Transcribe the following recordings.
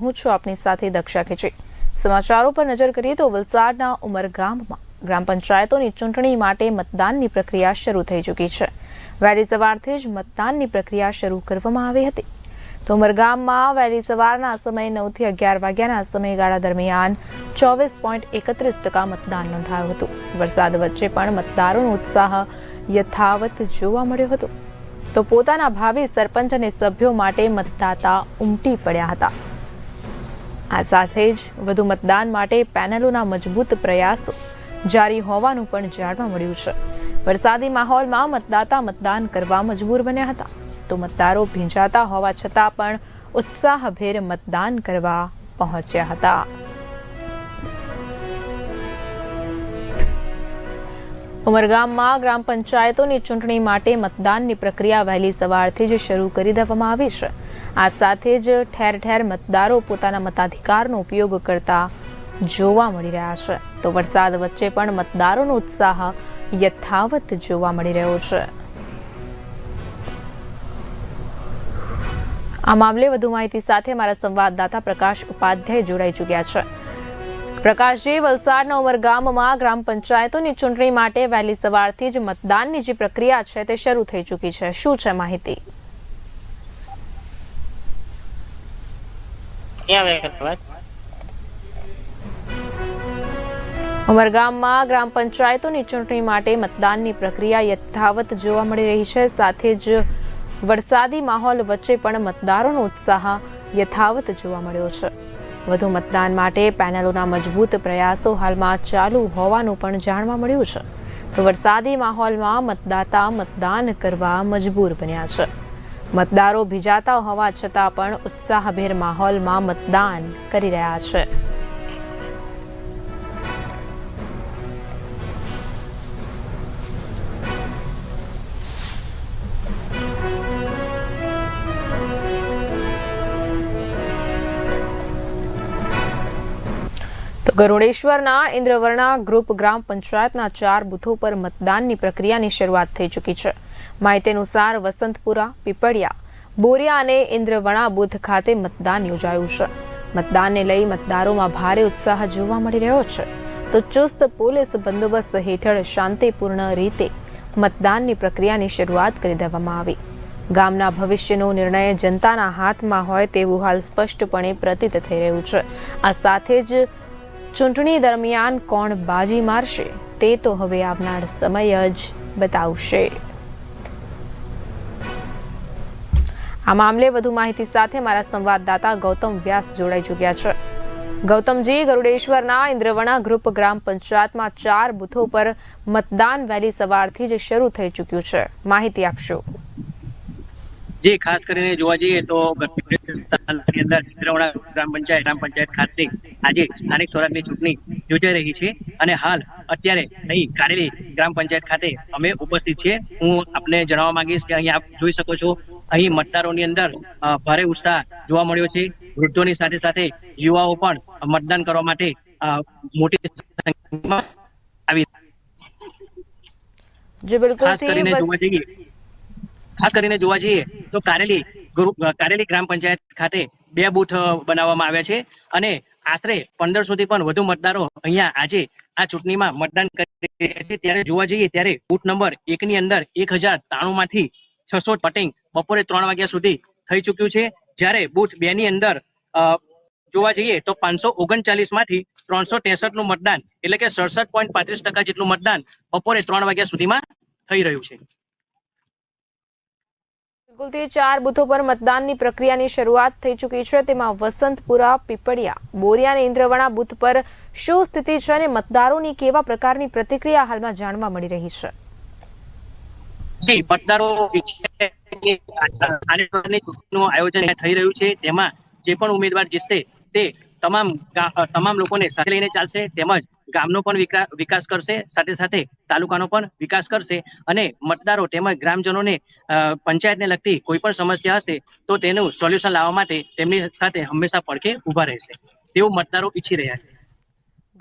હું છું આપની સાથે દક્ષા ખેચી સમાચારો પર નજર કરીએ તો વલસાડના ઉમરગામમાં ગ્રામ પંચાયતોની ચૂંટણી માટે મતદાનની પ્રક્રિયા શરૂ થઈ ચૂકી છે. વહેલી સવારથી જ મતદાનની પ્રક્રિયા શરૂ કરવામાં આવી હતી. તો ઉમરગામમાં વહેલી સવારના સમયે નવથી અગિયાર વાગ્યાના સમયગાળા દરમિયાન ચોવીસ પોઈન્ટ એકત્રીસ ટકા મતદાન નોંધાયું હતું. વરસાદ વચ્ચે પણ મતદારોનો ઉત્સાહ યથાવત જોવા મળ્યો હતો. તો પોતાના ભાવિ સરપંચ અને સભ્યો માટે મતદાતા ઉમટી પડ્યા હતા. આ સાથે જ વધુ મતદાન માટે પેનલોના મજબૂત પ્રયાસો જારી હોવાનું પણ જાણવા મળ્યું છે. વરસાદી માહોલમાં મતદાતા મતદાન કરવા મજબૂર બન્યા હતા. તો મતદારો ભીંજાતા હોવા છતાં પણ ઉત્સાહભેર મતદાન કરવા પહોંચ્યા હતા. ઉમરગામમાં ગ્રામ પંચાયતોની ચૂંટણી માટે મતદાનની પ્રક્રિયા વહેલી સવારથી જ શરૂ કરી દેવામાં આવી છે. આ સાથે જ ઠેર ઠેર મતદારો પોતાના મતાધિકારનો ઉપયોગ કરતા જોવા મળી રહ્યા છે. તો વરસાદ વચ્ચે પણ મતદારોનો ઉત્સાહ યથાવત જોવા મળી રહ્યો છે. આ મામલે વધુ માહિતી સાથે અમારા સંવાદદાતા પ્રકાશ ઉપાધ્યાય જોડાઈ ચૂક્યા છે. પ્રકાશજી, વલસાડના ઉમરગામમાં ગ્રામ પંચાયતોની ચૂંટણી માટે વહેલી સવારથી જ મતદાનની જે પ્રક્રિયા છે તે શરૂ થઈ ચૂકી છે. શું છે માહિતી ક્યાં આવે વાત ઉમરગામમાં ગ્રામ પંચાયતોની ચૂંટણી માટે મતદાનની પ્રક્રિયા યથાવત જોવા મળી રહી છે. સાથે જ વરસાદી માહોલ વચ્ચે પણ મતદારોનો ઉત્સાહ યથાવત જોવા મળ્યો છે. વધુ મતદાન માટે પેનલોના મજબૂત પ્રયાસો હાલમાં ચાલુ હોવાનું પણ જાણવા મળ્યું છે. તો વરસાદી માહોલમાં મતદાતા મતદાન કરવા મજબૂર બન્યા છે. મતદારો ભીજાતા હોવા છતાં પણ ઉત્સાહભેર માહોલમાં મતદાન કરી રહ્યા છે. ગરુડેશ્વરના ઇન્દ્રવર્ણા ગ્રુપ ગ્રામ પંચાયતના ચાર બુથો પર મતદાનની પ્રક્રિયાની શરૂઆત થઈ ચૂકી છે. માહિતી અનુસાર વસંતપુરા, પીપળિયા, બોરિયા અને ઇન્દ્રવણા બુથ ખાતે મતદાન યોજાયું છે. મતદાનને લઈ મતદારોમાં ભારે ઉત્સાહ જોવા મળી રહ્યો છે. તો ચુસ્ત પોલીસ બંદોબસ્ત હેઠળ શાંતિપૂર્ણ રીતે મતદાનની પ્રક્રિયાની શરૂઆત કરી દેવામાં આવી. ગામના ભવિષ્યનો નિર્ણય જનતાના હાથમાં હોય તેવું હાલ સ્પષ્ટપણે પ્રતીત થઈ રહ્યું છે. આ સાથે જ ચૂંટણી દરમિયાન કોણ બાજી મારશે તે તો હવે આવનાર સમય જ બતાવશે. આ મામલે વધુ માહિતી સાથે મારા સંવાદદાતા ગૌતમ વ્યાસ જોડાઈ ચૂક્યા છે. ગૌતમજી, ગરુડેશ્વરના ઇન્દ્રવણા ગ્રુપ ગ્રામ પંચાયતમાં ચાર બુથો પર મતદાન વહેલી સવારથી જ શરૂ થઈ ચૂક્યું છે. માહિતી આપશો. જી, ખાસ કરીને જોવા જઈએ તો ગ્રામ પંચાયત ગ્રામ પંચાયત ખાતે આજે સ્થાનિક સ્વરાજની ચૂંટણી યોજાઈ રહી છે અને હાલ અત્યારે અહીં કારેલી ગ્રામ પંચાયત ખાતે અમે ઉપસ્થિત છીએ. હું આપને જણાવવા માંગીશ કે અહીંયા આપ જોઈ શકો છો અહીં મતદારોની અંદર ભારે ઉત્સાહ જોવા મળ્યો છે. વૃદ્ધોની સાથે સાથે યુવાઓ પણ મતદાન કરવા માટે મોટી સંખ્યામાં આવી જે બિલકુલ. ખાસ કરીને જોવા જઈએ ખાસ કરીને જોવા જઈએ તો કારેલી કારેલી ગ્રામ પંચાયત ખાતે બે બૂથ બનાવવામાં આવ્યા છે અને આશરે પંદરસો થી પણ વધુ મતદારો અહીંયા આજે આ ચૂંટણીમાં મતદાન કરી રહ્યા છે. ત્યારે જોવા જઈએ ત્યારે બૂથ નંબર એક ની અંદર એક હજાર ત્રાણું માંથી છસો પટિંગ બપોરે ત્રણ વાગ્યા સુધી થઈ ચૂક્યું છે. જ્યારે બુથ બે ની અંદર જોવા જઈએ તો પાંચસો ઓગણચાલીસમાંથી ત્રણસો ત્રેસઠનું મતદાન, એટલે કે સડસઠ પોઈન્ટ પાંત્રીસ ટકા જેટલું મતદાન બપોરે ત્રણ વાગ્યા સુધીમાં થઈ રહ્યું છે. બિલકુલથી ચાર બૂથો પર મતદાનની પ્રક્રિયાની શરૂઆત થઈ ચૂકી છે. તેમાં વસંતપુરા, પીપળિયા, બોરિયા અને ઇન્દ્રવણા બૂથ પર શું સ્થિતિ છે અને મતદારોની કેવા પ્રકારની પ્રતિક્રિયા હાલમાં જાણવા મળી રહી છે? જી, મતદારો આયોજન થઈ રહ્યું છે. તેમાં જે પણ ઉમેદવાર જીતશે તે તમામ તમામ લોકોને સાથે લઈને ચાલશે તેમજ ગામનો પણ વિકાસ કરશે. સાથે સાથે તાલુકાનો પણ વિકાસ કરશે અને મતદારો તેમજ ગ્રામજનોને પંચાયતને લગતી કોઈ પણ સમસ્યા હશે તો તેનું સોલ્યુશન લાવવા માટે તેમની સાથે હંમેશા પડખે ઊભા રહેશે. તેવું મતદારો ઈચ્છી રહ્યા છે.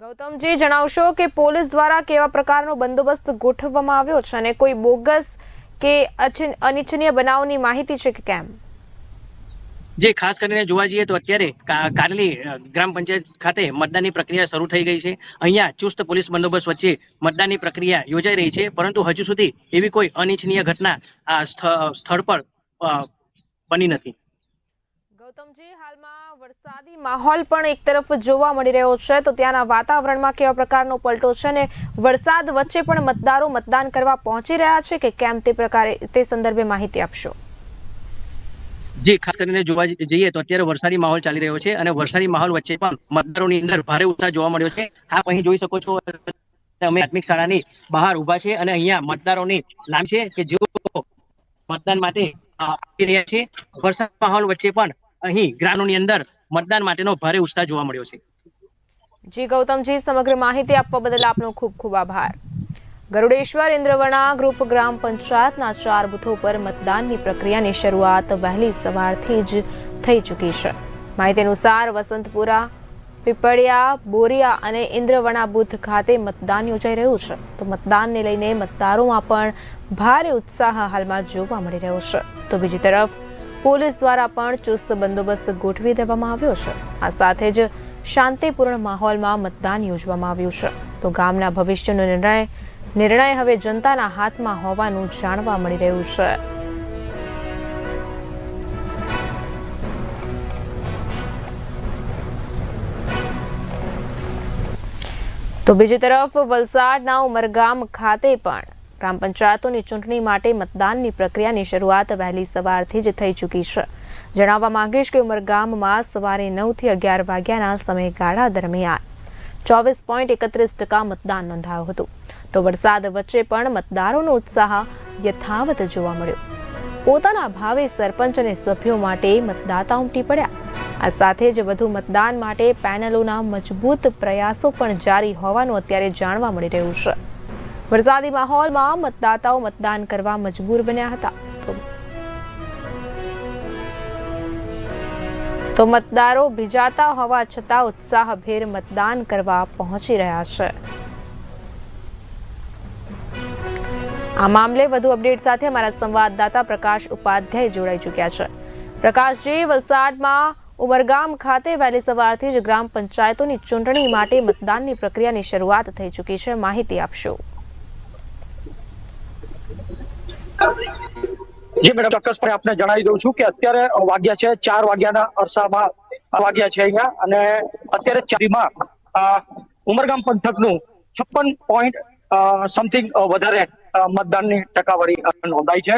ગૌતમજી, જણાવશો કે પોલીસ દ્વારા કેવા પ્રકારનો બંદોબસ્ત ગોઠવવામાં આવ્યો છે અને કોઈ બોગસ કે અનિચ્છનીય બનાવની માહિતી છે કે કેમ? જે ખાસ કરીને જોવા જઈએ તો અત્યારે કારલી ગ્રામ પંચાયત ખાતે મતદાનની પ્રક્રિયા શરૂ થઈ ગઈ છે. અહીંયા ચુસ્ત પોલીસ બંદોબસ્ત વચ્ચે મતદાનની પ્રક્રિયા યોજાઈ રહી છે પરંતુ હજુ સુધી એવી કોઈ અનિચ્છનીય ઘટના આ સ્થ- સ્થળ પર બની નથી. ગૌતમજી હાલમાં વરસાદી માહોલ પણ એક તરફ જોવા મળી રહ્યો છે, તો ત્યાંના વાતાવરણમાં કેવા પ્રકારનો પલટો છે ને વરસાદ વચ્ચે પણ મતદારો મતદાન કરવા પહોંચી રહ્યા છે કે કેમ તે પ્રકારે તે સંદર્ભે માહિતી આપશો. જી, ખાસ કરીને જોવા જઈએ તો અત્યારે વરસાદી માહોલ ચાલી રહ્યો છે અને વરસાદી માહોલ વચ્ચે પણ મતદારોની અંદર ભારે ઉત્સાહ જોવા મળ્યો છે. આપ અહીં જોઈ શકો છો, અમે પ્રાથમિક શાળાની બહાર ઊભા છે અને અહીંયા મતદારોની લાઈન છે કે જેઓ મતદાન માટે આવી રહ્યા છે. વરસાદ માહોલ વચ્ચે પણ અહીં ગ્રાઉન્ડની અંદર મતદાન માટેનો ભારે ઉત્સાહ જોવા મળ્યો છે. જી, ગૌતમજી, સમગ્ર માહિતી આપવા બદલ આપનો ખૂબ ખૂબ આભાર. ગરુડેશ્વર, ઇન્દ્રવણા ગ્રુપ ગ્રામ પંચાયતના ચાર બુથો પર મતદાનની પ્રક્રિયાની શરૂઆત વહેલી સવારથી જ થઈ ચૂકી છે. માહિતી અનુસાર વસંતપુરા, પીપળિયા, બોરિયા અને ઇન્દ્રવણા બુથ ખાતે મતદાન યોજાઈ રહ્યું છે. તો મતદાનને લઈને મતદારોમાં પણ ભારે ઉત્સાહ હાલમાં જોવા મળી રહ્યો છે. તો બીજી તરફ પોલીસ દ્વારા પણ ચુસ્ત બંદોબસ્ત ગોઠવી દેવામાં આવ્યો છે. આ સાથે જ શાંતિપૂર્ણ માહોલમાં મતદાન યોજવામાં આવ્યું છે. તો ગામના ભવિષ્યનો નિર્ણય નિર્ણય હવે જનતાના હાથમાં હોવાનું જાણવા મળી રહ્યું છે. તો બીજી તરફ વલસાડના ઉમરગામ ખાતે પણ ગ્રામ પંચાયતોની ચૂંટણી માટે મતદાનની પ્રક્રિયાની શરૂઆત વહેલી સવારથી જ થઈ ચૂકી છે. જણાવવા માંગીશ કે ઉમરગામમાં સવારે નવથી અગિયાર વાગ્યાના સમયગાળા દરમિયાન ચોવીસ પોઈન્ટ એકત્રીસ ટકા મતદાન નોંધાયું હતું. તો વરસાદ વચ્ચે પણ મતદારોનો ઉત્સાહ યથાવત જોવા મળ્યો. પોતાના ભાવે સરપંચ અને સભ્યો માટે મતદાતા ઉમટી પડ્યા. આ સાથે જ વધુ મતદાન માટે પેનલોના મજબૂત પ્રયાસો પણ જારી હોવાનું અત્યારે જાણવા મળી રહ્યું છે. વરસાદી માહોલમાં મતદાતાઓ મતદાન કરવા મજબૂર બન્યા હતા. તો- મતદારો ભીજાતા હોવા છતાં ઉત્સાહભેર મતદાન કરવા પહોંચી રહ્યા છે. આ મામલે વધુ અપડેટ સાથે અમારા સંવાદદાતા પ્રકાશ ઉપાધ્યાય જોડાઈ ચૂક્યા છે. પ્રકાશજી, વલસાડમાં ઉમરગામ ખાતે વહેલી સવારથી જ ગ્રામ પંચાયતોની ચૂંટણી માટે મતદાનની પ્રક્રિયાની શરૂઆત થઈ ચૂકી છે. માહિતી આપશો. જી મેડમ, ચોક્કસપણે આપને જણાવી દઉં છું કે અત્યારે વાગ્યા છે ચાર વાગ્યાના અરસામાં વાગ્યા છે અહીંયા અને અત્યારે ચારીમાં ઉમરગામ પંથકનું છપ્પન પોઈન્ટ સમથિંગ વધારે મતદાનની ટકાવારી નોંધાઈ છે.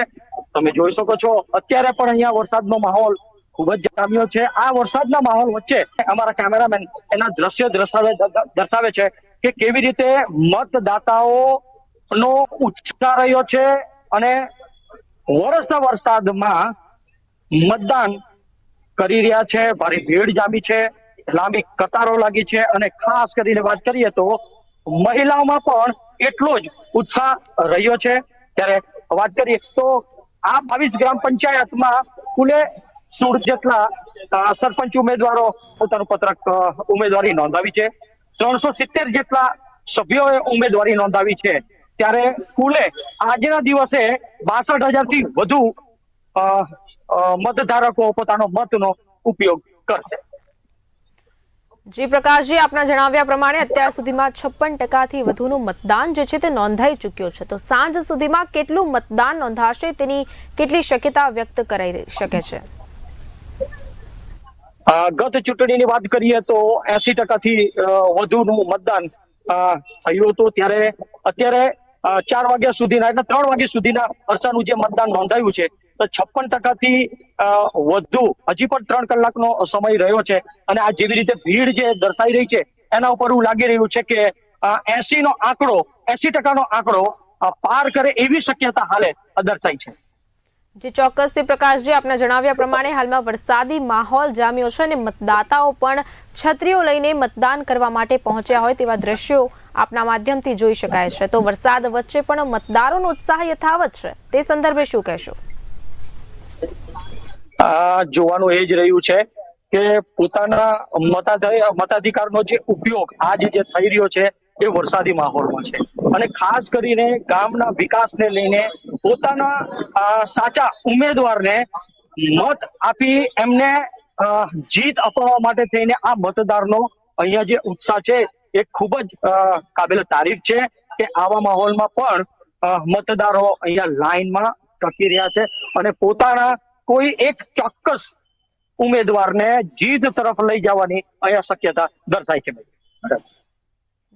તમે જોઈ શકો છો, અત્યારે પણ અહીંયા વરસાદનો માહોલ ખૂબ જ જામ્યો છે. આ વરસાદના માહોલ વચ્ચે અમારા કેમેરામેન એના દ્રશ્ય દર્શાવે દર્શાવે છે કે કેવી રીતે મતદાતાઓ નો ઉત્સાહ રહ્યો છે અને વરસતા વરસાદમાં મતદાન કરી રહ્યા છે. ભારે ભીડ જામી છે, લાંબી કતારો લાગી છે અને ખાસ કરીને વાત કરીએ તો મહિલાઓમાં પણ એટલો જ ઉત્સાહ રહ્યો છે. ત્યારે વાત કરીએ તો આ બાવીસ ગ્રામ પંચાયતમાં કુલે સોળ જેટલા સરપંચ ઉમેદવારો પોતાનું પત્રક ઉમેદવારી નોંધાવી છે. ત્રણસો સિત્તેર જેટલા સભ્યોએ ઉમેદવારી નોંધાવી છે. ત્યારે કુલે આજના દિવસે બાસઠ હજારથી વધુ મતધારકો પોતાનો મતનો ઉપયોગ કરશે. જી પ્રકાશજી આપના જણાવ્યા પ્રમાણે અત્યાર સુધીમાં છપ્પન ટકાથી વધુનું મતદાન જે છે તે નોંધાઈ ચૂક્યું છે. તો સાંજ સુધીમાં કેટલું મતદાન નોંધાશે તેની કેટલી શક્યતા વ્યક્ત કરાઈ શકે છે? ગત ચૂંટણીની વાત કરીએ તો એસી ટકાથી વધુનું મતદાન થયું હતું. ત્યારે અત્યારે ચાર વાગ્યા સુધીના એટલે ત્રણ વાગ્યા સુધીના અરસાનું જે મતદાન નોંધાયું છે, તો છપ્પન ટકાથી વધુ, હજી પણ ત્રણ કલાકનો સમય રહ્યો છે અને આ જેવી રીતે ભીડ જે દર્શાઈ રહી છે, એના ઉપર એવું લાગી રહ્યું છે કે એસી નો આંકડો એસી ટકાનો આંકડો પાર કરે એવી શક્યતા હાલે દર્શાઈ છે. જે ચોક્કસથી પ્રકાશજી આપના જણાવ્યા પ્રમાણે હાલમાં વરસાદી માહોલ જામ્યો છે અને મતદાતાઓ પણ છત્રીઓ લઈને મતદાન કરવા માટે પહોંચ્યા હોય તેવા દ્રશ્યો આપના માધ્યમથી જોઈ શકાય છે. તો વરસાદ વચ્ચે પણ મતદારોનો ઉત્સાહ યથાવત છે. તે સંદર્ભે શું કહેશો? જોવાનું એ જ રહ્યું છે કે પોતાના મતાધ- મતાધિકારનો જે ઉપયોગ આજે જે થઈ રહ્યો છે એ વરસાદી માહોલમાં છે. અને ખાસ કરીને ગામના વિકાસને લઈને પોતાના સાચા ઉમેદવારને મત આપી એમને જીત અપાવવા માટે થઈને આ મતદારનો અહીંયા જે ઉત્સાહ છે એ ખૂબ જ કાબિલ તારીફ છે કે આવા માહોલમાં પણ મતદારો અહીંયા લાઈનમાં ટકી રહ્યા છે અને પોતાના કોઈ એક ચોક્કસ ઉમેદવારને જીત તરફ લઈ જવાની અહીંયા શક્યતા દર્શાય છે.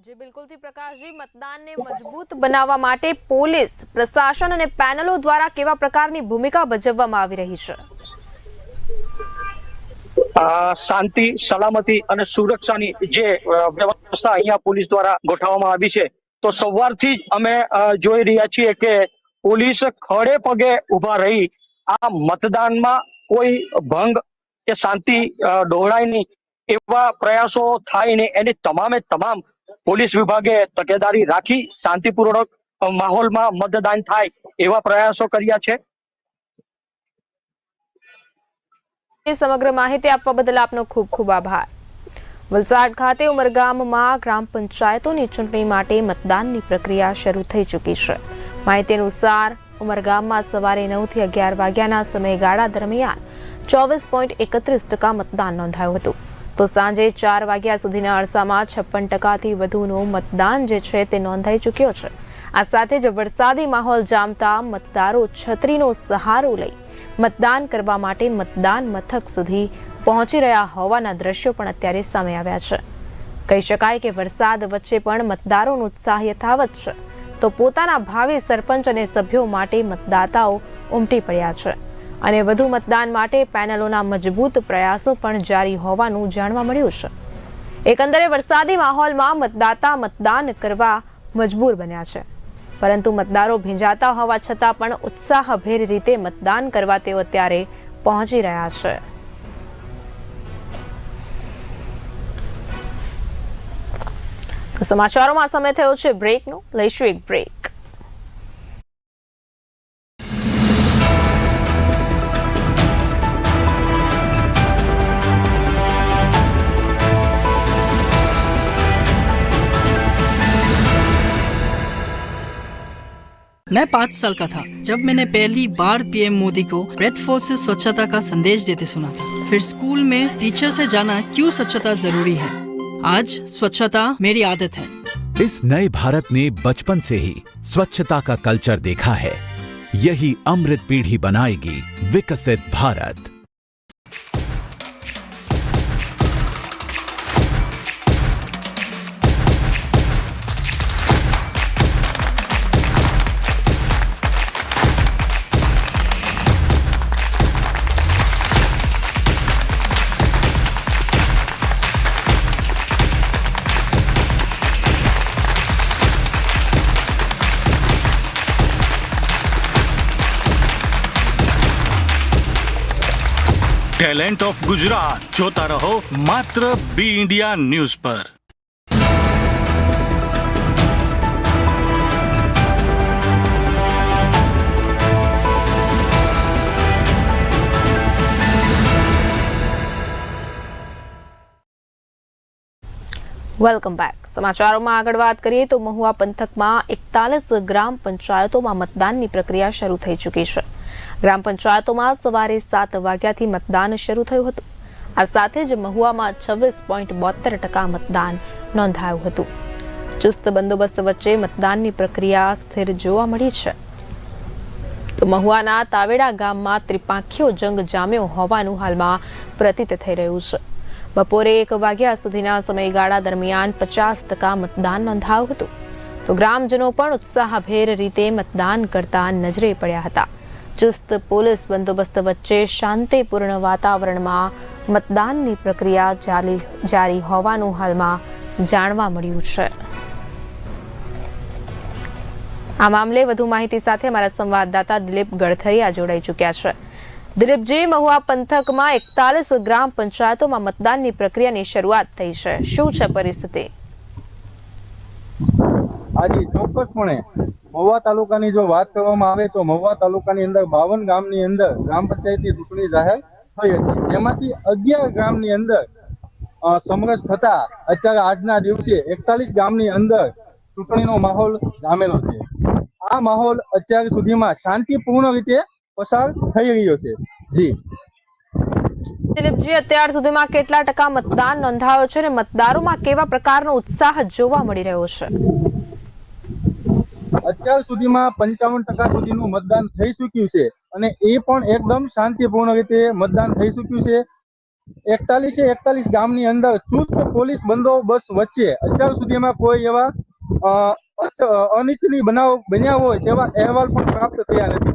જી બિલકુલથી પ્રકાશજી, મતદાનને મજબૂત બનાવવા માટે પોલીસ, પ્રશાસન અને પેનલો દ્વારા કેવા પ્રકારની ભૂમિકા ભજવવામાં આવી રહી છે? શાંતિ, સલામતી અને સુરક્ષાની જે વ્યવસ્થા અહીંયા પોલીસ દ્વારા ગોઠવવામાં આવી છે, તો સવારથી જ અમે જોઈ રહ્યા છીએ કે પોલીસ ખડે પગે ઊભા રહી આ મતદાનમાં કોઈ ભંગ કે શાંતિ ડહોળાય નહીં એવા પ્રયાસો થાય ને એની તમામે તમામ પોલીસ વિભાગે તકેદારી રાખી શાંતિપૂર્વક માહોલમાં મતદાન થાય એવા પ્રયાસો કર્યા છે. સમગ્ર માહિતી આપવા બદલ આપનો ખૂબ ખૂબ આભાર. વલસાડ ખાતે ઉમરગામમાં ગ્રામ પંચાયતોની ચૂંટણી માટે મતદાનની પ્રક્રિયા શરૂ થઈ ચૂકી છે. માહિતી અનુસાર, ઉમરગામમાં સવારે નવથી અગિયાર વાગ્યાના સમયગાળા દરમિયાન ચોવીસ પોઈન્ટ એકત્રીસ ટકા મતદાન નોંધાયું હતું. તો સાંજે ચાર વાગ્યા સુધીના અરસામાં છપ્પન ટકાથી વધુનું મતદાન જે છે તે નોંધાઈ ચૂક્યો છે. આ સાથે જ વરસાદી માહોલ જામતા મતદારો છત્રીનો સહારો લઈ મતદાન કરવા માટે મતદાન મથક સુધી પહોંચી રહ્યા હોવાના દ્રશ્યો પણ અત્યારે સામે આવ્યા છે. કહી શકાય કે વરસાદ વચ્ચે પણ મતદારોનો ઉત્સાહ યથાવત છે. તો પોતાના ભાવિ સરપંચ અને સભ્યો માટે મતદાતાઓ ઉમટી પડ્યા છે. અને વધુ મતદાન માટે પેનલોના મજબૂત પ્રયાસો પણ જારી હોવાનું જાણવા મળ્યું છે. એકંદરે વરસાદી માહોલમાં મતદાતા મતદાન કરવા મજબૂર બન્યા છે. પરંતુ મતદારો ભીંજાતા હોવા છતાં પણ ઉત્સાહભેર રીતે મતદાન કરવા તેઓ અત્યારે પહોંચી રહ્યા છે. સમાચારોમાં સમય થયો છે બ્રેકનો. લઈશું એક બ્રેક. मैं पाँच साल का था, जब मैंने पहली बार पीएम मोदी को रेड फोर्स से स्वच्छता का संदेश देते सुना था। फिर स्कूल में टीचर से जाना क्यों स्वच्छता ज़रूरी है? आज स्वच्छता मेरी आदत है। इस नए भारत ने बचपन से ही स्वच्छता का कल्चर देखा है। यही अमृत पीढ़ी बनाएगी विकसित भारत। Talent of Gujarat. જોતા રહો માત્ર બી ઇન્ડિયા ન્યૂઝ પર. વેલકમ બેક સમાચારોમાં આગળ વાત કરીએ તો મહુવા પંથકમાં એકતાલીસ ગ્રામ પંચાયતોમાં મતદાનની પ્રક્રિયા શરૂ થઈ ચૂકી છે. ગ્રામ પંચાયતોમાં સવારે સાત વાગ્યાથી મતદાન શરૂ થયું હતું. આ સાથે જ મહુવામાં છવ્વીસ પોઈન્ટ બોતેર ટકા મતદાન નોંધાયું હતું. ચુસ્ત બંદોબસ્ત વચ્ચે મતદાનની પ્રક્રિયા સ્થિર જોવા મળી છે. તો મહુવાના તાવેડા ગામમાં ત્રિપાંખીઓ જંગ જામ્યો હોવાનું હાલમાં પ્રતીત થઈ રહ્યું છે. બપોરે એક વાગ્યા સુધીના સમયગાળા દરમિયાન પચાસ ટકા મતદાન નોંધાયું હતું. તો ગ્રામજનો પણ ઉત્સાહભેર રીતે મતદાન કરતા નજરે પડ્યા હતા. ચુસ્ત પોલીસ બંદોબસ્ત વચ્ચે શાંતિપૂર્ણ વાતાવરણમાં મતદાનની પ્રક્રિયા જારી હોવાનું હાલમાં જાણવા મળ્યું છે. આ મામલે વધુ માહિતી સાથે અમારા સંવાદદાતા દિલીપ ગડથરિયા જોડાઈ ચૂક્યા છે. દિલીપજી, મહુવા પંથકમાં એકતાલીસ ગ્રામ પંચાયતોમાં મતદાનની પ્રક્રિયાની શરૂઆત થઈ છે. શું છે પરિસ્થિતિ? હાજી ચોક્કસપણે મહુવા તાલુકાની જો વાત કરવામાં આવે તો મહુવા તાલુકાની અંદર બાવન ગામની અંદર ગ્રામ પંચાયતની ચૂંટણી જાહેર થઈ હતી. એમાંથી અગિયાર ગામની અંદર સમરસ થતા અત્યારે આજના દિવસે એકતાલીસ ગામની અંદર ચૂંટણીનો માહોલ જામેલો છે. આ માહોલ અત્યાર સુધીમાં શાંતિપૂર્ણ રીતે પસાર થઈ રહ્યો છે. જી. દિલીપજી, અત્યાર સુધીમાં કેટલા ટકા મતદાન નોંધાયો છે અને મતદારોમાં કેવા પ્રકારનો ઉત્સાહ જોવા મળી રહ્યો છે? અત્યાર સુધીમાં પંચાવન ટકા સુધીનું મતદાન થઈ ચૂક્યું છે અને એ પણ એકદમ શાંતિપૂર્ણ રીતે મતદાન થઈ ચૂક્યું છે. એકતાલીસે એકતાલીસ ગામની અંદર ચુસ્ત પોલીસ બંદોબસ્ત વચ્ચે અત્યાર સુધીમાં કોઈ એવા અનિચ્છનીય બનાવ બન્યા હોય તેવા અહેવાલ પણ પ્રાપ્ત થયા નથી.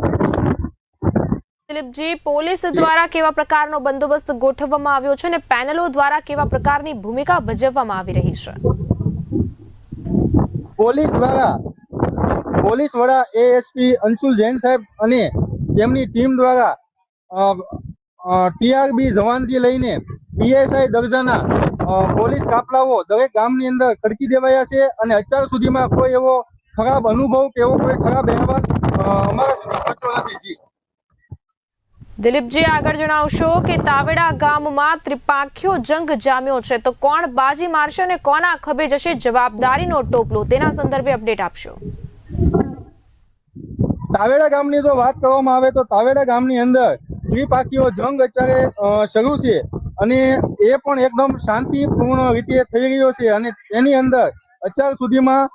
દિલીપજી પોલીસ દ્વારા કેવા પ્રકારનો બંદોબસ્ત ગોઠવવામાં આવ્યો છે અને પેનલો દ્વારા કેવા પ્રકારની ભૂમિકા ભજવવામાં આવી રહી છે? પોલીસ દ્વારા પોલીસ વડા એએસપી અંશુલ જૈન સાહેબ અને તેમની ટીમ દ્વારા ટીઆરબી જવાનથી લઈને પીએસઆઈ દરજાના પોલીસ કાફલાઓ દરેક ગામની અંદર ખડકી દેવાયા છે અને અત્યાર સુધીમાં કોઈ એવો ખરાબ અનુભવ કે એવો કોઈ ખરાબ અહેવાલ અમારા સુધી પહોંચ્યો નથી. દિલીપજી, આગળ જણાવશો કે તાવેડા ગામમાં ત્રિપાંખ્યો જંગ જામ્યો છે. તો કોણ બાજી મારશે અને કોના ખભે જશે? જવાબદારીનો ટોપલો. તેના સંદર્ભે અપડેટ આપશો. તાવેડા ગામની જો વાત કરવામાં આવે તો તાવેડા ગામની અંદર ત્રિપાખીઓ જંગ અત્યારે શરૂ છે અને એ પણ એકદમ શાંતિપૂર્ણ રીતે થઈ રહ્યો છે અને એની અંદર અત્યાર સુધીમાં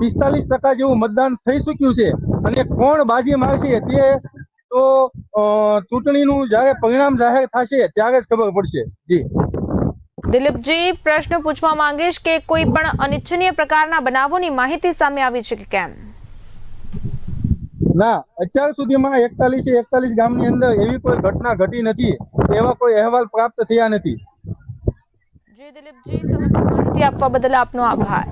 પિસ્તાલીસ ટકા જેવું મતદાન થઈ ચૂક્યું છે અને કોણ બાજી મારશે તે તો ચૂંટણીનું જ્યારે પરિણામ જાહેર થશે ત્યારે જ ખબર પડશે. જી. દિલીપજી, પ્રશ્ન પૂછવા માંગીશ કે કોઈ પણ અનિચ્છનીય પ્રકારના બનાવોની માહિતી સામે આવી છે કે કેમ? ના, અત્યાર સુધીમાં એકતાલીસ એકતાલીસ ગામની અંદર એવી કોઈ ઘટના ઘટી નથી, એવા કોઈ અહેવાલ પ્રાપ્ત થયા નથી. જી દિલીપજી માહિતી આપવા બદલ આપનો આભાર.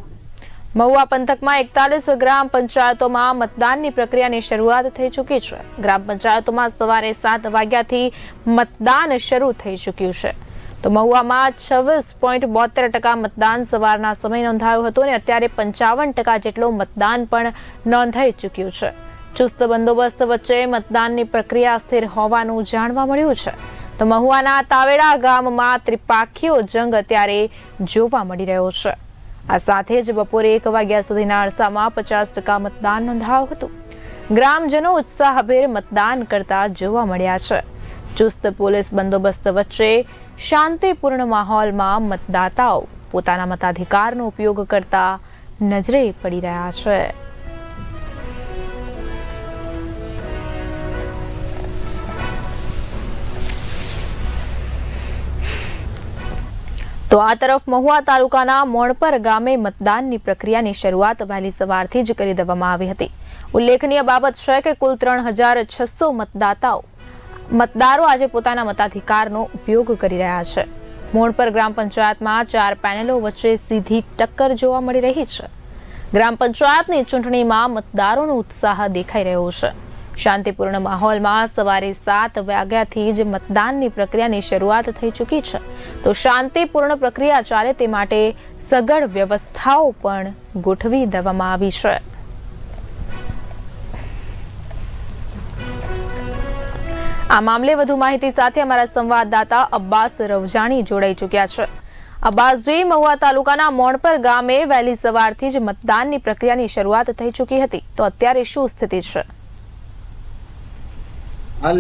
મહુવા પંથકમાં એકતાલીસ ગ્રામ પંચાયતોમાં મતદાનની પ્રક્રિયાની શરૂઆત થઈ ચૂકી છે. ગ્રામ પંચાયતોમાં સવારે સાત વાગ્યાથી મતદાન શરૂ થઈ ચૂક્યું છે. તો મહુવામાં છવ્વીસ પોઈન્ટ બોતેર ટકા મતદાન સવારના સમય નોંધાયું હતું અને અત્યારે પંચાવન ટકા જેટલું મતદાન પણ નોંધાઈ ચૂક્યું છે. ચુસ્ત બંદોબસ્ત વચ્ચે મતદાનની પ્રક્રિયા સ્થિર હોવાનું જાણવા મળ્યું છે. તો મહુવાના તાવેડા ગામમાં ત્રિપાખીઓ જંગ અત્યારે જોવા મળી રહ્યો છે. આ સાથે જ બપોરે એક વાગ્યા સુધીના અરસામાં પચાસ ટકા મતદાન નોંધાયું હતું. ગ્રામજનો ઉત્સાહભેર મતદાન કરતા જોવા મળ્યા છે. ચુસ્ત પોલીસ બંદોબસ્ત વચ્ચે શાંતિપૂર્ણ માહોલમાં મતદાતાઓ પોતાના મતાધિકારનો ઉપયોગ કરતા નજરે પડી રહ્યા છે. તો આ તરફ મહુવા તાલુકાના મોણપર ગામે મતદાનની પ્રક્રિયાની શરૂઆત વહેલી સવારથી જ કરી દેવામાં આવી હતી. ઉલ્લેખનીય બાબત છે કે કુલ ત્રણ હજાર છસો મતદાતાઓ, મતદારો આજે પોતાના મતાધિકારનો ઉપયોગ કરી રહ્યા છે. મોણપર ગ્રામ પંચાયતમાં ચાર પેનલો વચ્ચે સીધી ટક્કર જોવા મળી રહી છે. ગ્રામ પંચાયતની ચૂંટણીમાં મતદારોનો ઉત્સાહ દેખાઈ રહ્યો છે. શાંતિપૂર્ણ માહોલમાં સવારે સાત વાગ્યાથી જ મતદાનની પ્રક્રિયાની શરૂઆત થઈ ચૂકી છે. તો શાંતિપૂર્ણ પ્રક્રિયા ચાલે તે માટે સઘળ વ્યવસ્થાઓ પણ ગોઠવી દેવામાં આવી છે. આ મામલે વધુ માહિતી સાથે અમારા સંવાદદાતા અબ્બાસ રવજાણી જોડાઈ ચૂક્યા છે. અબ્બાસજી, મહુવા તાલુકાના મોણપર ગામે વહેલી સવારથી જ મતદાનની પ્રક્રિયાની શરૂઆત થઈ ચૂકી હતી. તો અત્યારે શું સ્થિતિ છે? હાલ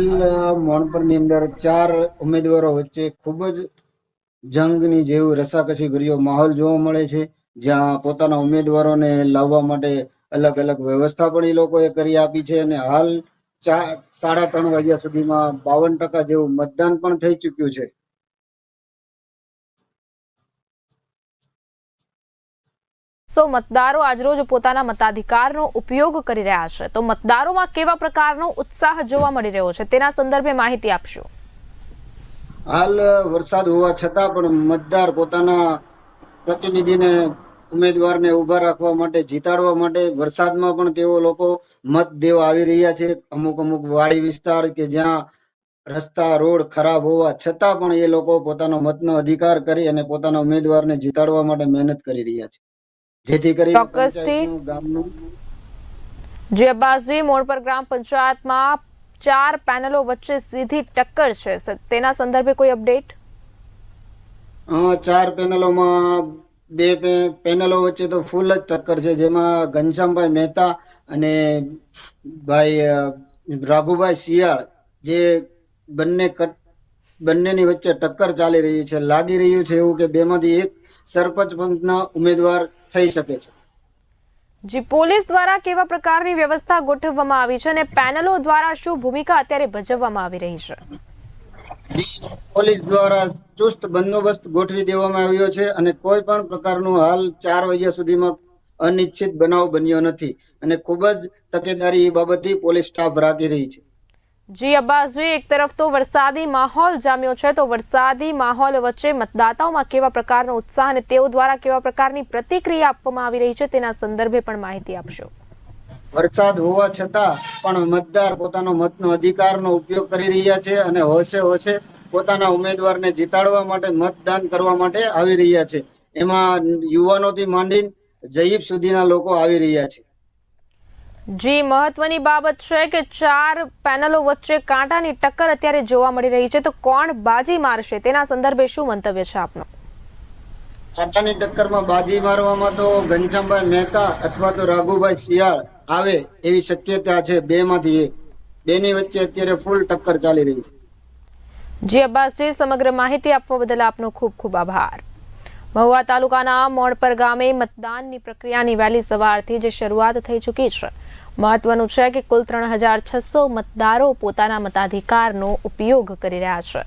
મોણપરની અંદર ચાર ઉમેદવારો વચ્ચે ખૂબ જ જંગની જેવું રસાકસી ભર્યો માહોલ જોવા મળે છે, જ્યાં પોતાના ઉમેદવારોને લાવવા માટે અલગ અલગ વ્યવસ્થા પણ એ લોકોએ કરી આપી છે અને હાલ ચાર સાડા ત્રણ વાગ્યા સુધીમાં બાવન ટકા જેવું મતદાન પણ થઈ ચૂક્યું છે. સો મતદારો આજરોજ પોતાના મતાધિકારનો ઉપયોગ કરી રહ્યા છે. તો મતદારોમાં કેવા પ્રકારનો ઉત્સાહ જોવા મળી રહ્યો છે તેના સંદર્ભે માહિતી આપશો. હાલ વરસાદ હોવા છતાં પણ મતદાર પોતાના પ્રતિનિધિને, ઉમેદવારને ઊભા રાખવા માટે, જીતાડવા માટે વરસાદમાં પણ તેઓ લોકો મત દેવા આવી રહ્યા છે. અમુક અમુક વાડી વિસ્તાર કે જ્યાં રસ્તા, રોડ ખરાબ હોવા છતાં પણ એ લોકો પોતાનો મતનો અધિકાર કરી અને પોતાના ઉમેદવારને જીતાડવા માટે મહેનત કરી રહ્યા છે. જેથી કરી ચોક્કસથી. ગામનું. જે અબ્બાસજી મોણપર ગ્રામ પંચાયતમાં ચાર પેનલો વચ્ચે સીધી ટક્કર છે. તેના સંદર્ભે કોઈ અપડેટ? ચાર પેનલોમાં બે પેનલો વચ્ચે તો ફૂલ જ ટક્કર છે. જેમાં ઘનશ્યામભાઈ મહેતા અને ભાઈ રાઘુભાઈ શિયાળ જે બંને કટ બંનેની વચ્ચે ટક્કર ચાલી રહી છે. લાગી રહ્યું છે એવું કે બેમાંથી એક સરપંચ પંચના ઉમેદવાર થઈ શકે છે. જી પોલીસ દ્વારા કેવા પ્રકારની વ્યવસ્થા ગોઠવવામાં આવી છે અને પેનલો દ્વારા શું ભૂમિકા અત્યારે ભજવવામાં આવી રહી છે? પોલીસ દ્વારા ચુસ્ત બંદોબસ્ત ગોઠવી દેવામાં આવ્યો છે અને કોઈ પણ પ્રકારનું હાલ ચાર વાગ્યા સુધીમાં અનિચ્છિત બનાવ બન્યો નથી અને ખૂબ જ તકેદારી એ બાબતથી પોલીસ સ્ટાફ રાખી રહી છે. જી અબ્બાસજી એક તરફ તો વરસાદી માહોલ જામ્યો છે, તો વરસાદી માહોલ વચ્ચે મતદાતાઓમાં કેવા પ્રકારનો ઉત્સાહ અને તેઓ દ્વારા કેવા પ્રકારની પ્રતિક્રિયા આપવામાં આવી રહી છે, તેના સંદર્ભે પણ માહિતી આપશો. વરસાદ હોવા છતાં પણ મતદાર પોતાનો મતનો અધિકારનો ઉપયોગ કરી રહ્યા છે અને હોશે હોશે પોતાના ઉમેદવારને જીતાડવા માટે મતદાન કરવા માટે આવી રહ્યા છે. એમાં યુવાનોથી માંડીને જયીફ સુધીના લોકો આવી રહ્યા છે. જી મહત્વની બાબત છે કે ચાર પેનલો વચ્ચે કાંટાની ટક્કર અત્યારે જોવા મળી રહી છે. તો કોણ બાજી મારશે? તેના સંદર્ભે શું મંતવ્ય છે આપનો? કાંટાની ટક્કરમાં બાજી મારવામાં તો ઘનશ્યામભાઈ મહેતા અથવા તો રાઘુભાઈ શિયાળ આવે એવી શક્યતા છે બે માંથી એક. બેની વચ્ચે અત્યારે ફૂલ ટક્કર ચાલી રહી છે. જી અબ્બાસજી સમગ્ર માહિતી આપવા બદલ આપનો ખૂબ ખૂબ આભાર. મહુવા તાલુકાના મોણપર ગામે મતદાનની પ્રક્રિયાની વહેલી સવારથી જ શરૂઆત થઈ ચૂકી છે. મહત્વનું છે કે કુલ ત્રણ હજાર છસો મતદારો પોતાના મતાધિકારનો ઉપયોગ કરી રહ્યા છે.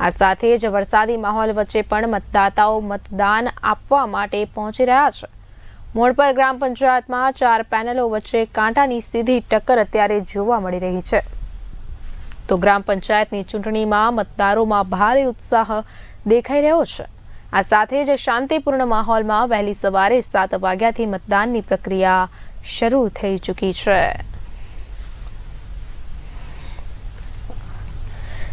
આ સાથે જ વરસાદી માહોલ વચ્ચે પણ મતદાતાઓ મતદાન આપવા માટે પહોંચી રહ્યા છે. મોણપર ગ્રામ પંચાયતમાં ચાર પેનલો વચ્ચે કાંટાની સીધી ટક્કર અત્યારે જોવા મળી રહી છે. તો ગ્રામ પંચાયતની ચૂંટણીમાં મતદારોમાં ભારે ઉત્સાહ દેખાઈ રહ્યો છે. આ સાથે જ શાંતિપૂર્ણ માહોલમાં વહેલી સવારે સાત વાગ્યાથી મતદાનની પ્રક્રિયા શરૂ થઈ ચૂકી છે.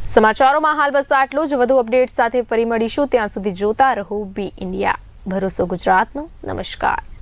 સમાચારોમાં હાલ બસ આટલું જ. વધુ અપડેટ સાથે ફરી મળીશું. ત્યાં સુધી જોતા રહો બી ઇન્ડિયા. ભરોસો ગુજરાતનો. નમસ્કાર.